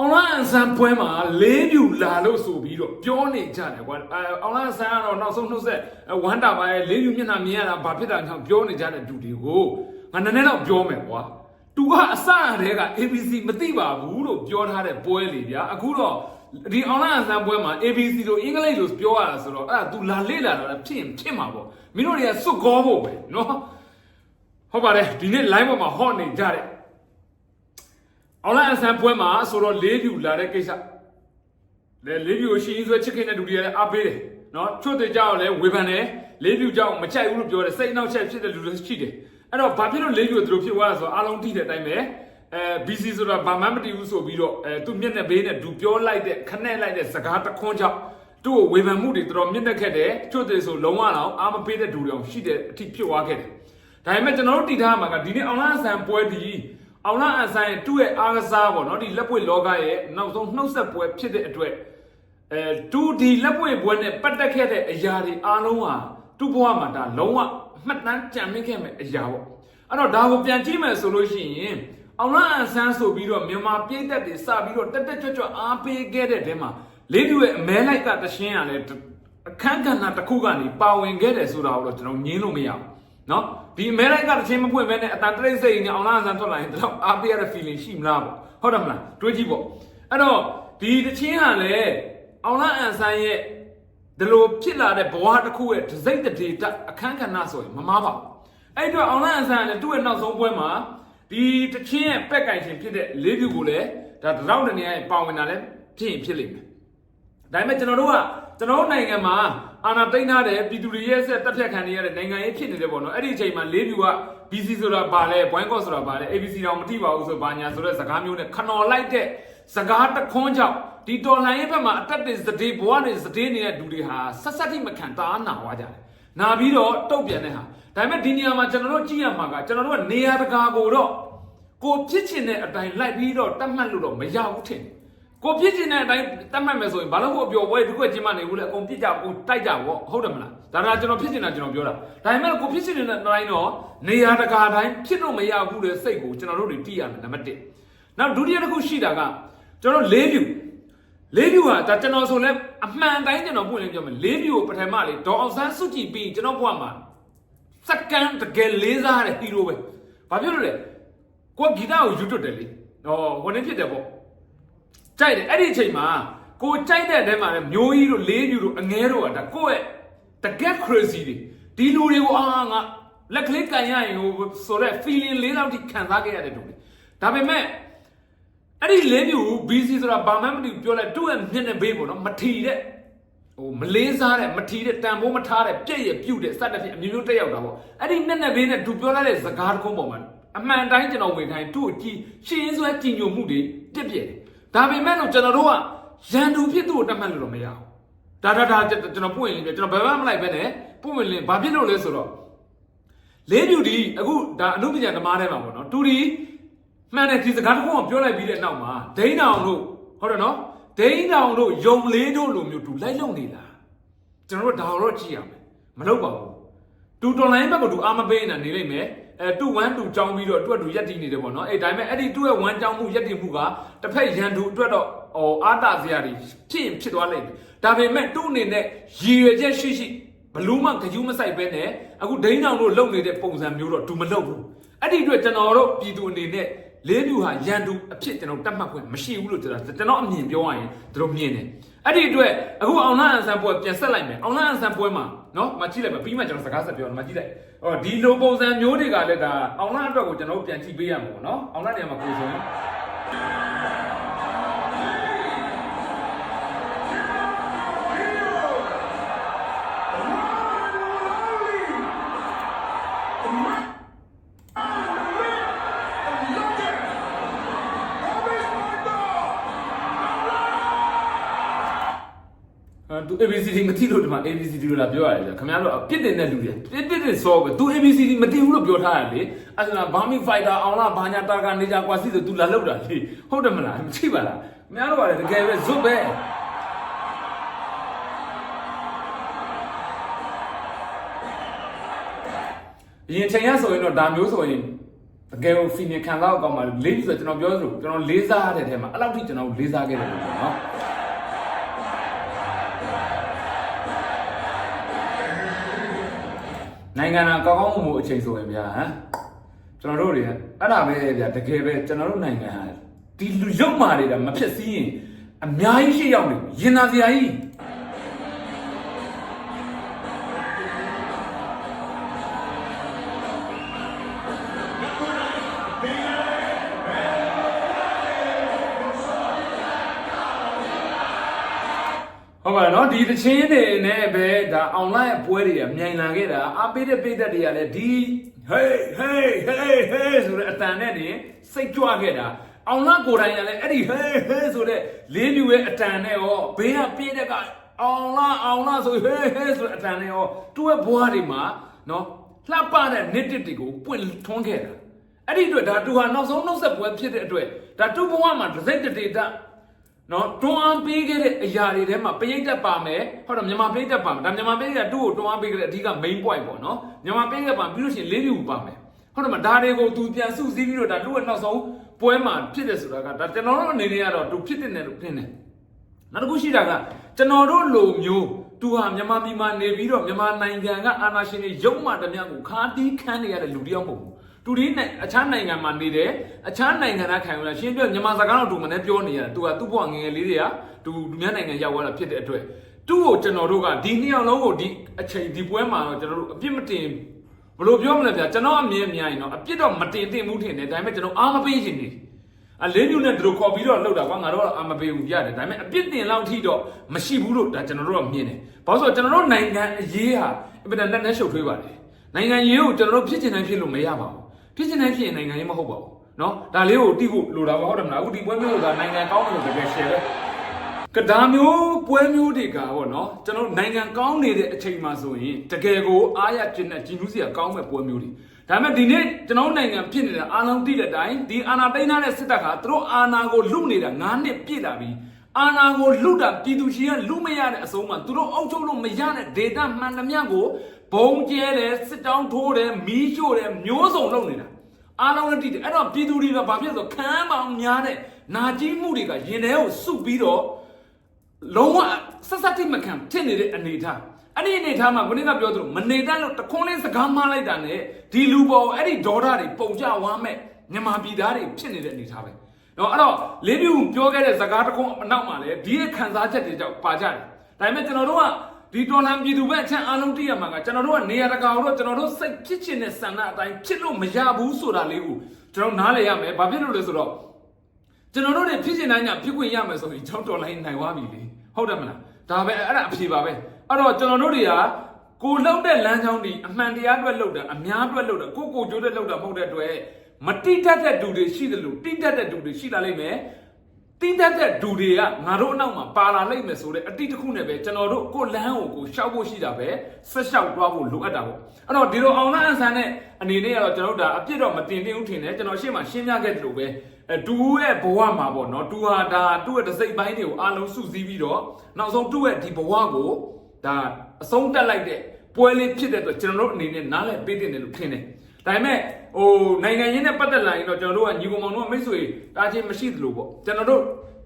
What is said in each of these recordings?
အောင်လာအန်ဆန်ပွဲမှာလေးပြူလာလို့ဆိုပြီးတော့ပြောနေကြတယ်ကွာအဲအောင်လာအန်ဆန်ကတော့နောက်ဆုံးနှုတ်ဆက်အဲဝမ်းတာပါရဲ့လေးပြူမျက်နှာမြင်ရတာဘာဖြစ်တာကြောင့်ပြောနေကြတဲ့တူတွေကိုငါနည်းနည်းတော့ပြောမယ်ကွာသူကအစအတည်းက ABC မသိပါဘူးလို့ပြောထားတဲ့ပွဲလေဗျာအခုတော့ဒီအောင်လာအန်ဆန်ပွဲမှာ ABC လို့အင်္ဂလိပ်လို့ပြောရတာဆိုတော့အဲ့ဒါ तू လာလေ့လာတာဖြစ်ရင်ဖြစ်မှာပေါ့မင်းတို့တွေကစွတ်ကောဖို့ပဲနော်ဟုတ်ပါတယ်ဒီနေ့ line ပေါ်မှာဟော့နေကြတဲ့ အောင်လိုက်အဆန်ပွဲမှာဆိုတော့လေးပြူလာတဲ့ကိစ္စလေလေးပြူကိုရှင်းရင်းဆွဲချစ်ခင်တဲ့လူတွေကလည်းအားပေးတယ်နော်ချွတ်တဲ့ကြောက်လည်းဝေဖန်တယ်လေးပြူကြောက်မချိုက်ဘူးလို့ပြောတယ်စိတ်နှောက်ချက်ဖြစ်တဲ့လူတွေရှိတယ်အဲ့တော့ဘာဖြစ်လို့လေးပြူသူတို့ဖြစ်သွားလဲဆိုတော့အားလုံးသိတဲ့အတိုင်းပဲအဲ BC ဆိုတာဘာမှမတည်ဘူးဆိုပြီးတော့အဲသူမျက်နှာဘေးနဲ့သူပြောလိုက်တဲ့ခနဲ့လိုက်တဲ့စကားတစ်ခွန်းကြောင့်သူ့ကိုဝေဖန်မှုတွေတော်တော်မြင့်တက်ခဲ့တယ်ချွတ်တယ်ဆိုလုံးဝတော့အားမပေးတဲ့လူတွေအောင်ရှိတဲ့အထိဖြစ်သွားခဲ့တယ်ဒါပေမဲ့ကျွန်တော်တို့တည်ထားမှာကဒီနေ့အောင်လားအဆန်ပွဲဒီ အောင်လာအဆိုင်သူ့ရဲ့အားကစားပေါ့နော်ဒီလက်ပွေလောကရဲ့နောက်ဆုံးနှုတ်ဆက်ပွဲဖြစ်တဲ့အတွက်အဲသူဒီလက်ပွေပွဲနဲ့ပတ်သက်ခဲ့တဲ့အရာတွေအားလုံးဟာသူ့ဘဝမှာဒါလုံးဝမှတ်တမ်းကြံမိခဲ့မဲ့အရာပေါ့အဲ့တော့ဒါကိုပြန်ကြည့်မယ်ဆိုလို့ရှိရင်အောင်လာအဆန်းဆိုပြီးတော့မြန်မာပြည်သက်တွေစပြီးတော့တက်တက်ကြွကြွအားပေးခဲ့တဲ့တဲမှာလေးပြရဲ့အမဲလိုက်ကတရှင်းရလဲအခန်းကဏ္ဍတစ်ခုကနေပါဝင်ခဲ့တယ်ဆိုတာကိုတော့ကျွန်တော်ငင်းလို့မရဘူးเนาะ ဒီအမေရိကတချင်းမပွင့်မဲနဲ့အတန်တရိတ်စိတ်နဲ့အောင်လာဆန်ထွက်လာရင်တော့အားပေးရတဲ့ feeling ရှိမလားပေါ့ဟုတ်တယ်မလားတွေးကြည့်ပေါ့အဲ့တော့ဒီတချင်းကလည်းအောင်လာအန်ဆန်ရဲ့ဒီလိုဖြစ်လာတဲ့ဘဝတစ်ခုရဲ့ဒစိမ့်တဒေတာအခန်းကဏ္ဍဆိုရင်မမားပါဘူးအဲ့အတွက်အောင်လာအန်ဆန်ကလည်းသူ့ရဲ့နောက်ဆုံးပွဲမှာဒီတချင်းရဲ့ပက်ကင်ရှင်ဖြစ်တဲ့လေးပြူကိုလည်းဒါတရောက်တနေရာရဲ့ပါဝင်တာလည်းဖြစ်ရင်ဖြစ်လိမ့်မယ်ဒါပေမဲ့ကျွန်တော်တို့က ကျွန်တော်တို့နိုင်ငံမှာအာဏာသိမ်းထားတဲ့ပြည်သူတွေရဲ့ဆက်တပ်ဖြတ်ခံနေရတဲ့နိုင်ငံရေးဖြစ်နေတယ်ပေါ့နော်အဲ့ဒီအချိန်မှာလေးပြူက BC ဆိုတာပါလဲ Boycott ဆိုတာပါလဲ ABC တောင်မသိပါဘူးဆိုဘာညာဆိုတဲ့စကားမျိုးနဲ့ခနော်လိုက်တဲ့စကားတစ်ခွန်းကြောင့်ဒီတော်လှန်ရေးဘက်မှာအတက်တဲ့စတေးဘဝနဲ့စတေးနေတဲ့လူတွေဟာဆက်ဆက်တိမခံတာနာဝါကြတယ်နာပြီးတော့တုတ်ပြန်တဲ့ဟာဒါပေမဲ့ဒီနေရာမှာကျွန်တော်တို့ကြည့်ရမှာကကျွန်တော်တို့ကနေရာတကာကိုတော့ကိုဖြစ်ချင်တဲ့အတိုင်းလိုက်ပြီးတော့တတ်မှတ်လို့တော့မရဘူးထင်တယ် ကိုပြစ်ကျင်တဲ့အတိုင်းတတ်မှတ်မယ်ဆိုရင်ဘာလို့ကိုအပျော်ပွဲတစ်ခုချင်းမနေဘူးလေအကုန်ပြစ်ကြကိုတိုက်ကြပေါ့ဟုတ်တယ်မလားဒါကကျွန်တော်ဖြစ်ကျင်တာကျွန်တော်ပြောတာဒါပေမဲ့ကိုဖြစ်ကျင်တဲ့အတိုင်းတော့နေရာတကာတိုင်းဖြစ်လို့မရဘူးလေစိတ်ကိုကျွန်တော်တို့တွေတီးရမယ်နံပါတ်1နောက်ဒုတိယတစ်ခုရှိတာကကျွန်တော်လေးပြူလေးပြူကဒါကျွန်တော်ဆိုလဲအမှန်တိုင်းကျွန်တော်พูดရင်ပြောမယ်လေးပြူကိုပထမလေဒေါ်အောင်ဆန်းစုကြည်ပြီးကျွန်တော်ဘဝမှာစက္ကန့်တကယ်လေးစားတဲ့ဟီးရိုးပဲဘာဖြစ်လို့လဲကိုကဂီတကိုယူတွတ်တယ်လေဟောဟိုနေ့ဖြစ်တယ်ပေါ့ ကြိုက်တယ်အဲ့ဒီအချိန်မှာကိုကြိုက်တဲ့အထဲမှာလည်းမျိုးကြီးတို့လေးပြူတို့အငဲတို့ကဒါကိုယ့်ရဲ့တကက် crazy တွေဒီလူတွေကိုအာငါလက်ကလေးကန်ရရင်ဟိုဆိုတော့ feeling လေးလောက်ထိခံစားခဲ့ရတဲ့တူတွေဒါပေမဲ့အဲ့ဒီလေးပြူ BC ဆိုတာဘာမှမသိဘူးပြောလိုက်သူ့ရဲ့မျက်နှာဘေးပေါ့နော်မထီတဲ့ဟိုမလေးစားတဲ့မထီတဲ့တန်ဖိုးမထားတဲ့ပြည့်ရပြုတ်တဲ့စက်တစ်ဖြစ်အမျိုးမျိုးတက်ရောက်တာပေါ့အဲ့ဒီမျက်နှာဘေးနဲ့သူပြောလိုက်တဲ့စကားတစ်ခုပေါ်မှာအမှန်တိုင်းကျွန်တော်ဝင်ခိုင်းသူ့ကိုကြည်ရှင်းစွဲကြည်ညိုမှုတွေတက်ပြည့်တယ် ဒါပေမဲ့လို့ကျွန်တော်တို့ကရန်သူဖြစ်သူ့ကိုတတ်မှတ်လို့တော့မရဘူးဒါဒါဒါကျွန်တော်ပွင့်ရင်ပြကျွန်တော်ဘယ်မှမလိုက်ပဲနဲ့ပွင့်ဝင်လင်းဘာဖြစ်လို့လဲဆိုတော့လေးပြူဒီအခုဒါအနုပညာဓမ္မထဲမှာပေါ့နော်တူဒီမှန်တယ်ဒီစကားတစ်ခုကပြောလိုက်ပြီးတဲ့နောက်မှာဒိန်းတောင်တို့ဟုတ်တယ်နော်ဒိန်းတောင်တို့ယုံလေးတို့လိုမျိုးတူလိုက်လုံနေလားကျွန်တော်တို့ဒါတော့ကြည့်ရမယ်မလုပ်ပါဘူးတူတော်လိုင်းဘက်ကတူအာမပေးနေတာနေလိမ့်မယ် အဲတူ1တူကြောင်းပြီးတော့တွက်တူရက်တည်နေတယ်ပေါ့နော်အဲဒါပေမဲ့အဲ့ဒီတူရဲ့1ကြောင်းမှုရက်တည်မှုကတစ်ဖက်ရန်သူအတွက်တော့ဟောအာတာစရာတွေဖြစ်ရင်ဖြစ်သွားလိမ့်မယ်ဒါပေမဲ့တူအနေနဲ့ရည်ရွယ်ချက်ရှိရှိဘလူးမှဂယူးမဆိုင်ပဲနဲ့အခုဒိန်းတောင်တို့လုံနေတဲ့ပုံစံမျိုးတော့တူမလုပ်ဘူးအဲ့ဒီအတွက်ကျွန်တော်တို့ပြည်သူအနေနဲ့လေးပြူဟာရန်သူအဖြစ်ကျွန်တော်တတ်မှတ်ခွင့်မရှိဘူးလို့ကျွန်တော်ကျွန်တော်အမြင်ပြောရရင်သူတို့မြင်တယ်အဲ့ဒီအတွက်အခုအောင်လာအန်ဆန်ပွဲပြန်ဆက်လိုက်မယ်အောင်လာအန်ဆန်ပွဲမှာ နော်မကြည့်လိုက်ပါပြီးမှကျွန်တော်စကားဆက်ပြောမကြည့်လိုက်ဟောဒီလိုပုံစံမျိုးတွေကလည်းဒါအောင်လာအတွက်ကိုကျွန်တော်တို့ပြန်ကြည့်ပေးရမှာပေါ့နော်အောင်လာနေရာမှာကိုဆိုရင် ABCD မသိလို့ဒီမှာ ABCD လို့လာပြောရတယ်ကြာခင်ဗျားတို့ပြစ်တင်တဲ့လူတွေပြစ်ပြစ်တင်စောပဲ तू ABCD မသိဘူးလို့ပြောထားရလေအဲ့ဒါဘာမီဖိုက်တာအောင်လားဘာညာတာကနေကြကွာစီဆို तू လာလောက်တာလေဟုတ်တယ်မလားမသိပါလားခင်ဗျားတို့ကလည်းတကယ်ပဲဇွတ်ပဲအရင်ချိန်ရဆိုရင်တော့ဒါမျိုးဆိုရင်တကယ်ကိုဖီနင်ခံစားအောင်ကောင်းပါလေးပြီဆိုတော့ကျွန်တော်ပြောသလိုကျွန်တော်လေးစားရတဲ့ထဲမှာအဲ့လောက်ထိကျွန်တော်လေးစားခဲ့တယ်လို့ပေါ့နော် နိုင်ငံတော်ကောင်းကောင်းမွန်မွန်အချိန်ဆိုရင်ဗျာဟမ်ကျွန်တော်တို့တွေအဲ့ဒါပဲဗျာတကယ်ပဲကျွန်တော်တို့နိုင်ငံဟာဒီလူရုပ်မာတွေကမဖြစ်စည်းရင်အများကြီးရှိရောက်နေရင်နာစရာကြီး ဒီတချင်းတွေနဲ့ပဲဒါအွန်လိုင်းပွဲတွေကမြိုင်လာခဲ့တာအပေးတဲ့ပိတ်သက်တွေကလည်းဒီ hey hey hey hey ဆိုတဲ့အတန်နဲ့နေစိတ်ကြွခဲ့တာအောင်လာကိုယ်တိုင်ကလည်းအဲ့ဒီ hey hey ဆိုတဲ့လေးလူရဲ့အတန်နဲ့ရောဘေးကပြေးတဲ့ကအောင်လာအောင်လာဆို hey hey ဆိုတဲ့အတန်နဲ့ရောသူ့ရဲ့ဘွားတွေမှာနော်လှပတဲ့ knit တွေကိုပွင့်ထွန်းခဲ့တာအဲ့ဒီအတွက်ဒါသူဟာနောက်ဆုံးနှုတ်ဆက်ပွဲဖြစ်တဲ့အတွက်ဒါသူ့ဘဝမှာဒစိမ့်တတေတ နော်တွန်းအားပေးခဲ့တဲ့အရာတွေထဲမှာပရိသတ်ပါမယ်ဟုတ်တော့မြန်မာပရိသတ်ပါမယ်ဒါမြန်မာပရိသတ်သူ့ကိုတွန်းအားပေးခဲ့တဲ့အဓိက main point ပေါ့နော်မြန်မာပရိသတ်ပါပြီးလို့ရှိရင်လေးလူပါမယ်ဟုတ်တယ်မဒါတွေကိုသူပြန်စုစည်းပြီးတော့ဒါသူ့ရဲ့နောက်ဆုံးပွဲမှာဖြစ်တယ်ဆိုတာကဒါကျွန်တော်တို့အနေနဲ့ကတော့သူဖြစ်တဲ့နယ်လို့ဖြစ်နေနောက်တစ်ခုရှိတာကကျွန်တော်တို့လိုမျိုးသူဟာမြန်မာပြည်မှာနေပြီးတော့မြန်မာနိုင်ငံကအာဏာရှင်တွေရုံမှတမျှကိုခါတီးခန်းနေရတဲ့လူတစ်ယောက်မဟုတ်ဘူး သူဒီနဲ့အခြားနိုင်ငံမှာနေတယ်အခြားနိုင်ငံသားခံရတာရှင်းပြမြန်မာစကားတော့သူမနဲ့ပြောနေရတယ်သူကသူ့ဘဝငယ်ငယ်လေးတွေကသူသူများနိုင်ငံရောက်သွားတာဖြစ်တဲ့အတွက်သူ့ကိုကျွန်တော်တို့ကဒီနှစ်ယောက်လုံးကိုဒီအချိန်ဒီပွဲမှာတော့ကျွန်တော်တို့အပြစ်မတင်ဘယ်လိုပြောမလဲဗျာကျွန်တော်အမြင်အများရင်တော့အပြစ်တော့မတင်တင်မှုထင်တယ်ဒါပေမဲ့ကျွန်တော်အားမပေးရှင်နေအလေးညူနဲ့သူတို့ခေါ်ပြီးတော့လှုပ်တာကွာငါတို့ကအမပေးဘူးရတယ်ဒါပေမဲ့အပြစ်တင်လောက်ထိတော့မရှိဘူးလို့ဒါကျွန်တော်တို့ကမြင်တယ်ဘာလို့ဆိုတော့ကျွန်တော်တို့နိုင်ငံအရေးဟာအင်တာနက်နဲ့ရှုပ်ထွေးပါတယ်နိုင်ငံရေးကိုကျွန်တော်တို့ဖြစ်ချင်တိုင်းဖြစ်လို့မရပါဘူး ဖြစ်ချင်တိုင်းဖြစ်ရင်နိုင်ငံရေးမဟုတ်ပါဘူးเนาะဒါလေးကိုတိဖို့လိုတာပါဟုတ်တယ်မလားအခုဒီပွဲမျိုးကနိုင်ငံကောင်းတယ်လို့တကယ် share ပဲကဒါမျိုးပွဲမျိုးတွေကပေါ့เนาะကျွန်တော်နိုင်ငံကောင်းနေတဲ့အချိန်မှာဆိုရင်တကယ်ကိုအားရကျင်တဲ့ဂျင်းနူးစီကကောင်းမဲ့ပွဲမျိုးတွေဒါပေမဲ့ဒီနေ့ကျွန်တော်နိုင်ငံဖြစ်နေတဲ့အာလုံးတိတဲ့တိုင်းဒီအာနာတိန်ထားတဲ့စစ်တပ်ကသူတို့အာနာကိုလုနေတာ9နှစ်ပြည့်လာပြီအာနာကိုလုတာပြည်သူရှင်ကလုမရတဲ့အဆုံးမှာသူတို့အုပ်ချုပ်လို့မရတဲ့ဒေတာမှန်သမျှကို ဘုံကျဲတယ်စစ်တောင်းထိုးတယ်မီးရှို့တယ်မျိုးစုံလုပ်နေတာအားလုံးလည်းတည်တယ်အဲ့တော့ပြည်သူတွေကဘာဖြစ်လဲဆိုခံမ်းပေါင်းများတဲ့နာကြီးမှုတွေကရင်ထဲကိုစုပြီးတော့လုံးဝဆက်ဆက်တိမခံဖြစ်နေတဲ့အနေအထားအဲ့ဒီအနေအထားမှာခုနကပြောသလိုမနေတတ်လို့တခွန်းလေးစကားမလိုက်တာနဲ့ဒီလူပေါ်အဲ့ဒီဒေါ်တာတွေပုံကြဝမ်းမဲ့မြန်မာပြည်သားတွေဖြစ်နေတဲ့အနေအထားပဲနော်အဲ့တော့လေးပြူပြောခဲ့တဲ့စကားတခွန်းအနောက်မှာလည်းဒီရဲ့ခံစားချက်တွေကြောင့်ပါကြတယ်ဒါပေမဲ့ကျွန်တော်တို့က ဒီတော်လန်ပြည်သူဘက်အချက်အားလုံးတည့်ရမှာကကျွန်တော်တို့ကနေရာတကာတော့ကျွန်တော်တို့စိတ်ဖြစ်ချင်တဲ့ဆန္ဒအတိုင်းဖြစ်လို့မရဘူးဆိုတာလေးကိုကျွန်တော်နားလည်ရမယ်။ဘာဖြစ်လို့လဲဆိုတော့ကျွန်တော်တို့တွေဖြစ်ချင်တိုင်းညဖြစ်ခွင့်ရမယ်ဆိုရင်ကျွန်တော်တော်လိုင်းနိုင်သွားပြီလေ။ဟုတ်တယ်မလား။ဒါပဲအဲ့ဒါအဖြေပါပဲ။အဲ့တော့ကျွန်တော်တို့တွေကကိုလှုပ်တဲ့လမ်းကြောင်းဒီအမှန်တရားအတွက်လှုပ်တာအများအတွက်လှုပ်တာကိုကိုကြိုးတဲ့လှုပ်တာမဟုတ်တဲ့အတွက်မတိတတ်တဲ့သူတွေရှိတယ်လို့တိတတ်တဲ့သူတွေရှိလာလိမ့်မယ်။ တင်းတတ်တဲ့ဒူတွေကငါတို့အနောက်မှာပါလာလိမ့်မယ်ဆိုတဲ့အတိတ်တစ်ခုနဲ့ပဲကျွန်တော်တို့ကိုလန်းကိုကိုရှောက်ဖို့ရှိတာပဲဆက်ရှောက်သွားဖို့လိုအပ်တာပေါ့အဲ့တော့ဒီလိုအောင်လာအဆန်နဲ့အနေနဲ့ကတော့ကျွန်တော်တို့ဒါအပြစ်တော့မတင်တင်ဘူးထင်တယ်ကျွန်တော်ရှေ့မှာရှင်းပြခဲ့တယ်လို့ပဲအဲတူရဲ့ဘဝမှာပေါ့နော်တူဟာဒါတူရဲ့တစိမ့်ပိုင်းတွေကိုအားလုံးစုစည်းပြီးတော့နောက်ဆုံးတူရဲ့ဒီဘဝကိုဒါအဆုံးတက်လိုက်တဲ့ပွဲလေးဖြစ်တဲ့အတွက်ကျွန်တော်တို့အနေနဲ့နားလည်ပေးတင်တယ်လို့ထင်တယ် ဒါပေမဲ့ဟိုနိုင်ငံရေးနဲ့ပတ်သက်လာရင်တော့ကျွန်တော်တို့ကညီကောင်မောင်တို့ကမိတ်ဆွေတာချင်းမရှိသလိုပေါ့ကျွန်တော်တို့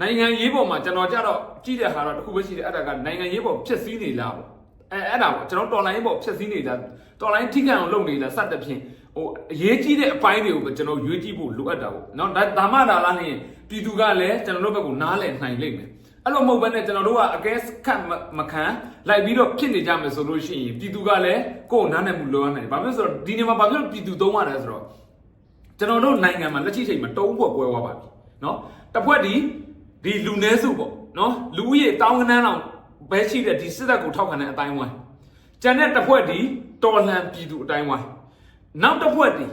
နိုင်ငံရေးပေါ်မှာကျွန်တော်ကြတော့ကြည့်တဲ့ဟာတော့တစ်ခုပဲရှိတယ်အဲ့ဒါကနိုင်ငံရေးပေါ်ဖြစ်စည်းနေလားပေါ့အဲအဲ့ဒါပေါ့ကျွန်တော်တော်လိုင်းပေါ်ဖြစ်စည်းနေတာတော်လိုင်းထိခံအောင်လုပ်နေတာစတဲ့ဖြင့်ဟိုအရေးကြီးတဲ့အပိုင်းတွေကိုပဲကျွန်တော်ရွေးကြည့်ဖို့လိုအပ်တာပေါ့နော်ဒါဒါမှဒါလားနေပြည်သူကလည်းကျွန်တော်တို့ဘက်ကနားလည်နိုင်လိမ့်မယ် အဲ့လိုမဟုတ်ဘဲနဲ့ကျွန်တော်တို့ကအကဲခတ်မခံလိုက်ပြီးတော့ဖြစ်နေကြမယ်ဆိုလို့ရှိရင်ပြည်သူကလည်းကိုယ်နားနဲ့မှုလိုရနိုင်တယ်။ဘာဖြစ်လို့ဆိုတော့ဒီနေမှာဘာဖြစ်လို့ပြည်သူသုံးရတယ်ဆိုတော့ကျွန်တော်တို့နိုင်ငံမှာလက်ရှိချိန်မှာတုံးဖွဲ့ပွဲသွားပါပြီ။နော်။တစ်ဖွဲ့ဒီဒီလူနည်းစုပေါ့နော်။လူဦးရေတောင်းကနန်းအောင်ပဲရှိတဲ့ဒီစစ်တပ်ကိုထောက်ခံတဲ့အတိုင်းဝိုင်း။ကျန်တဲ့တစ်ဖွဲ့ဒီတော်လှန်ပြည်သူအတိုင်းဝိုင်း။နောက်တစ်ဖွဲ့ဒီ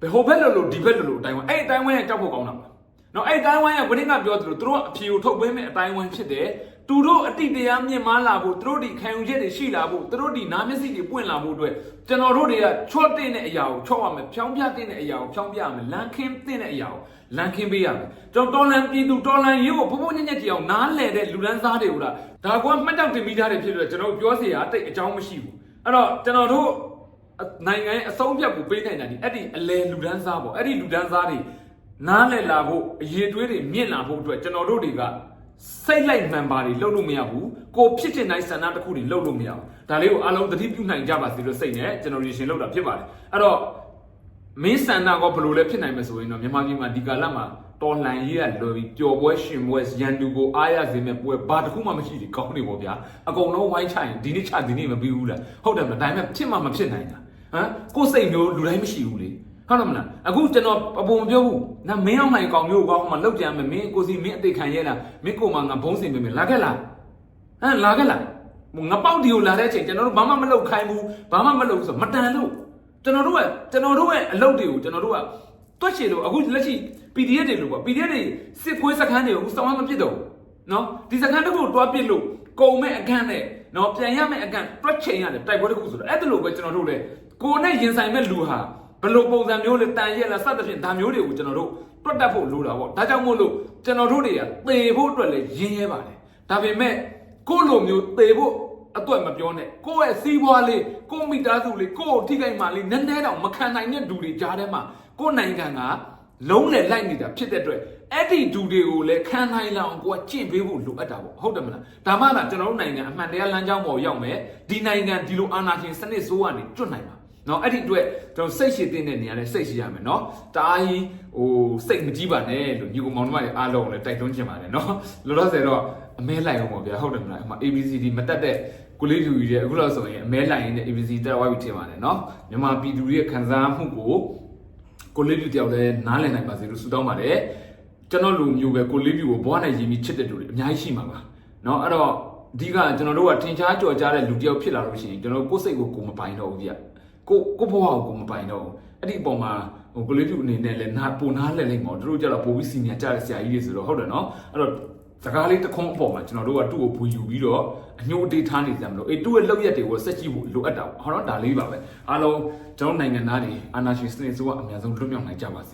ဘယ်ဟိုဘက်လို့လို့ဒီဘက်လို့လို့အတိုင်းဝိုင်း။အဲ့အတိုင်းဝိုင်းကကြောက်ဖို့ကောင်းတာပါ။ နော်အဲ့တိုင်းဝိုင်းကဝိနည်းကပြောသလိုသူတို့အဖြေကိုထုတ်ပေးမဲ့အတိုင်းဝိုင်းဖြစ်တယ်သူတို့အတိတရားမြင့်မားလာဖို့သူတို့ဒီခံယူချက်တွေရှိလာဖို့သူတို့ဒီနားမျက်စိတွေပွင့်လာဖို့အတွက်ကျွန်တော်တို့တွေကချော့တင်တဲ့အရာကိုချော့ရမယ်ဖြောင်းပြတင်တဲ့အရာကိုဖြောင်းပြရမယ်လန်ခင်းတင်တဲ့အရာကိုလန်ခင်းပေးရမယ်ကျွန်တော်တော်လန်ပြည်သူတော်လန်ရေးကိုဖုံဖုံညက်ညက်ကြအောင်နားလည်တဲ့လူလန်းစားတွေကိုလားဒါကမှတ်တောက်တင်မိသားတွေဖြစ်လို့ကျွန်တော်ပြောစရာတိတ်အကြောင်းမရှိဘူးအဲ့တော့ကျွန်တော်တို့နိုင်ငံရဲ့အဆုံးဖြတ်ကိုပေးနိုင်တာဒီအဲ့ဒီအလဲလူဒန်းစားပေါ့အဲ့ဒီလူဒန်းစားတွေ နားလည်လာဖို့အရေးတွေးတွေမြင့်လာဖို့အတွက်ကျွန်တော်တို့တွေကစိတ်လိုက်မှန်ပါတွေလှုပ်လို့မရဘူးကိုဖြစ်ချင်တိုင်းဆန္ဒတစ်ခုတွေလှုပ်လို့မရဘူးဒါလေးကိုအားလုံးသတိပြုနိုင်ကြပါစေလို့စိတ်နဲ့ကျွန်တော်ရှင်လှုပ်တာဖြစ်ပါတယ်အဲ့တော့မင်းဆန္ဒကဘယ်လိုလဲဖြစ်နိုင်မဆိုရင်တော့မြန်မာပြည်မှာဒီကာလမှာတော်လှန်ရေးရလွယ်ပြီးပျော်ပွဲရှင်ပွဲရန်သူကိုအားရစေမဲ့ပွဲဘာတစ်ခုမှမရှိသေးကောင်းနေပေါ့ဗျာအကုန်လုံးဝိုင်းချရင်ဒီနေ့ချဒီနေ့မပြီးဘူးလားဟုတ်တယ်မလားဒါပေမဲ့ဖြစ်မှမဖြစ်နိုင်တာဟမ်ကိုယ်စိတ်မျိုးလူတိုင်းမရှိဘူးလေ ဟုတ်လားမလားအခုကျွန်တော်အပုံမပြောဘူးနာမင်းအောင်မိုင်ကောင်မျိုးကောင်းမှလောက်ကြံမယ်မင်းကိုစီမင်းအသိခံရဲလားမင်းကိုမှငါဘုံးစင်ပေးမယ်လာခဲ့လားဟမ်လာခဲ့လားငါပေါက်ဒီကိုလာတဲ့အချိန်ကျွန်တော်တို့ဘာမှမလုပ်ခိုင်းဘူးဘာမှမလုပ်ဆိုမတန်လို့ကျွန်တော်တို့ကကျွန်တော်တို့ရဲ့အလုပ်တွေကိုကျွန်တော်တို့ကတွက်ချေလို့အခုလက်ရှိ PDF တွေလို့ပေါ့ PDF တွေစစ်ခွေးစခန်းတွေကိုအခုစောင်းမပစ်တော့နော်ဒီစခန်းတစ်ခုတွားပစ်လို့ကုန်မဲ့အကန့်နဲ့နော်ပြန်ရမဲ့အကန့်တွက်ချိန်ရတယ်တိုက်ပွဲတစ်ခုဆိုတော့အဲ့ဒါလိုပဲကျွန်တော်တို့လည်းကိုနဲ့ရင်ဆိုင်မဲ့လူဟာ ဘယ်လိုပုံစံမျိုးလဲတန်ရက်လားစသဖြင့်ဒါမျိုးတွေကိုကျွန်တော်တို့တွက်တတ်ဖို့လိုတာပေါ့ဒါကြောင့်မို့လို့ကျွန်တော်တို့တွေကသေဖို့အတွက်လည်းရင်းရဲပါတယ်ဒါပေမဲ့ကိုယ့်လိုမျိုးသေဖို့အတွက်မပြောနဲ့ကိုယ့်ရဲ့စီးပွားလေးကိုယ့်မိသားစုလေးကိုယ့်ကိုထိခိုက်မှလေးနည်းနည်းတော့မခံနိုင်တဲ့ဒူတွေကြားထဲမှာကိုယ့်နိုင်ငံကလုံးလေလိုက်နေတာဖြစ်တဲ့အတွက်အဲ့ဒီဒူတွေကိုလည်းခံနိုင်လောက်အောင်ကိုကကျင့်ပေးဖို့လိုအပ်တာပေါ့ဟုတ်တယ်မလားဒါမှလားကျွန်တော်တို့နိုင်ငံအမှန်တရားလမ်းကြောင်းပေါ်ရောက်မယ်ဒီနိုင်ငံဒီလိုအာဏာရှင်စနစ်ဆိုးကနေကျွတ်နိုင်မှာ နော်အဲ့ဒီအတွက်ကျွန်တော်စိတ်ရှိတဲ့နေရာလဲစိတ်ရှိရမယ်နော်တအားကြီးဟိုစိတ်မကြီးပါနဲ့လို့ညီကောင်မောင်တို့တွေအားလုံးလည်းတိုက်တွန်းချင်ပါတယ်နော်လောလောဆယ်တော့အမဲလိုက်အောင်ပေါ့ဗျာဟုတ်တယ်မလားအမ ABCD မတက်တဲ့ကိုလေးလူကြီးတွေအခုလို့ဆိုရင်အမဲလိုက်ရင်လည်း ABC တက်သွားပြီထင်ပါတယ်နော်မြန်မာပြည်သူတွေရဲ့ခံစားမှုကိုကိုလေးလူတယောက်လည်းနားလည်နိုင်ပါစေလို့ဆုတောင်းပါတယ်ကျွန်တော်လူမျိုးပဲကိုလေးလူကိုဘဝနဲ့ရင်းပြီးချစ်တဲ့လူတွေအများကြီးရှိမှာပါနော်အဲ့တော့အဓိကကျွန်တော်တို့ကထင်ရှားကြော်ကြားတဲ့လူတယောက်ဖြစ်လာလို့ရှိရင်ကျွန်တော်ကိုယ်စိတ်ကိုကိုယ်မပိုင်တော့ဘူးဗျ ကိုကိုဘဝကိုကိုယ်မပိုင်တော့ဘူးအဲ့ဒီအပေါ်မှာဟိုကိုလေးလူအနေနဲ့လည်းနာပုံနားလဲလိမ့်မယ်တို့ကြတော့ပိုပြီးစီနီယာကြတဲ့ဆရာကြီးတွေဆိုတော့ဟုတ်တယ်နော်အဲ့တော့စကားလေးတစ်ခွန်းအပေါ်မှာကျွန်တော်တို့ကသူ့ကိုဘူယူပြီးတော့အညှို့အတေးထားနေကြမလို့အေးသူ့ရဲ့လောက်ရက်တွေကိုဆက်ကြည့်ဖို့လိုအပ်တာပေါ့ဟောတော့ဒါလေးပါပဲအားလုံးကျွန်တော်နိုင်ငံသားတွေအာနာရှင်စနစ်ဆိုကအများဆုံးလွတ်မြောက်နိုင်ကြပါစေ